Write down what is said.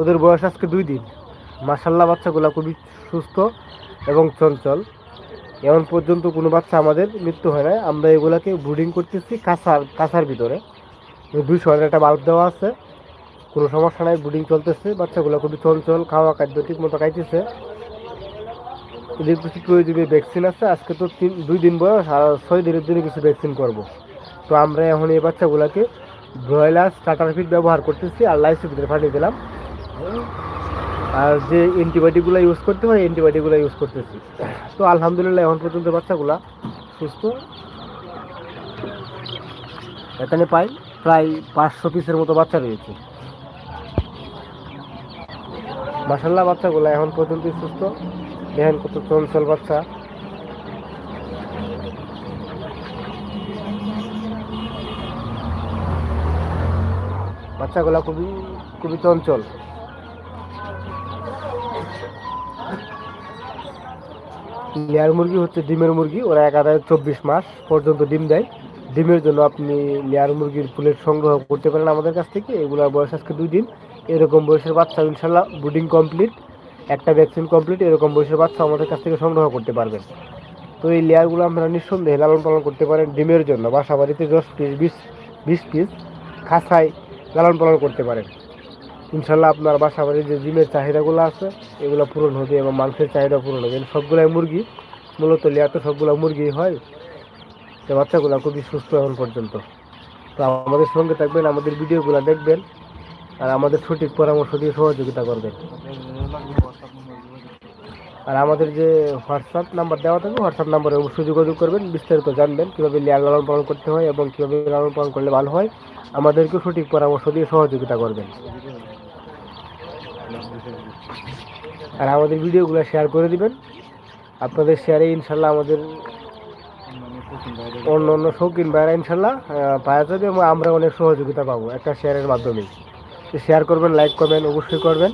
ওদের বয়স আজকে দুই দিন। মাসাল্লাহ বাচ্চাগুলো খুবই সুস্থ এবং চঞ্চল। এখন পর্যন্ত কোনো বাচ্চা আমাদের মৃত্যু হয় না আমরা এগুলাকে ব্রুডিং করতেছি কাঁচার কাঁচার ভিতরে। দুইশো একটা বাল্ব দেওয়া আছে। কোনো সমস্যা নাই, ব্রুডিং চলতেছে। বাচ্চাগুলো খুবই চঞ্চল, খাওয়া খাদ্য ঠিক মতো খাইতেছে। এদের কিছু প্রয়োজনীয় ভ্যাকসিন আছে। আজকে তো তিন, দুই দিন বয়স, আর ছয় দিনের জন্য কিছু ভ্যাকসিন করব। তো আমরা এখন এই বাচ্চাগুলোকে ব্রয়লার স্টার্টার ফিড ব্যবহার করতেছি। আর লাইসের ভিতরে পাঠিয়ে দিলাম। আর যে অ্যান্টিবায়োটিকগুলো ইউজ করতে হয় অ্যান্টিবায়োটিকগুলো ইউজ করতেছি। তো আলহামদুলিল্লাহ, এখন পর্যন্ত বাচ্চাগুলা সুস্থ। এখানে পাই প্রায় পাঁচশো পিসের মতো বাচ্চা রয়েছে। মাসাল্লাহ বাচ্চাগুলো এখন পর্যন্ত সুস্থ। দেখেন কত চঞ্চল বাচ্চা। বাচ্চাগুলো খুবই খুবই চঞ্চল। লেয়ার মুরগি হচ্ছে ডিমের মুরগি, ওরা এক আধারে চব্বিশ মাস পর্যন্ত ডিম দেয়। ডিমের জন্য আপনি লেয়ার মুরগির ফুলের সংগ্রহ করতে পারেন আমাদের কাছ থেকে, এগুলোর বয়স আজকে দুই দিন। এরকম বয়সের বাচ্চা ইনশাল্লাহ ব্রুডিং কমপ্লিট একটা ভ্যাকসিন কমপ্লিট এরকম বয়সের বাচ্চা আমাদের কাছ থেকে সংগ্রহ করতে পারবেন। তো এই লেয়ারগুলো আপনারা নিঃসন্দেহে লালন পালন করতে পারেন ডিমের জন্য বাসা বাড়িতে দশ পিস বিশ বিশ পিস খাসায় লালন পালন করতে পারেন। ইনশাল্লাহ আপনার বাসা বাড়ির যে ডিমের চাহিদাগুলো আছে, এগুলো পূরণ হবে এবং মাংসের চাহিদা পূরণ হবে। সবগুলাই মুরগি, মূলত লেয়ার তো সবগুলো মুরগি হয়। তো বাচ্চাগুলো খুবই সুস্থ এখন পর্যন্ত। তো আমাদের সঙ্গে থাকবেন, আমাদের ভিডিওগুলো দেখবেন, আর আমাদের সঠিক পরামর্শ দিয়ে সহযোগিতা করবেন। আর আমাদের যে হোয়াটসঅ্যাপ নাম্বার দেওয়া থাকবে হোয়াটসঅ্যাপ নাম্বারে অবশ্যই যোগাযোগ করবেন, বিস্তারিত জানবেন, কীভাবে লেয়ার লালন পালন করতে হয় এবং কীভাবে লালন পালন করলে ভালো হয়। আমাদেরকে সঠিক পরামর্শ দিয়ে সহযোগিতা করবেন। আর আমাদের ভিডিওগুলো শেয়ার করে দিবেন। আপনাদের শেয়ারে ইনশাল্লাহ আমাদের অন্য অন্য শৌখিন ভাইরা ইনশাল্লাহ পাওয়া যাবে এবং আমরা অনেক সহযোগিতা পাবো একটা শেয়ারের মাধ্যমে। শেয়ার করবেন লাইক করবেন, অবশ্যই করবেন।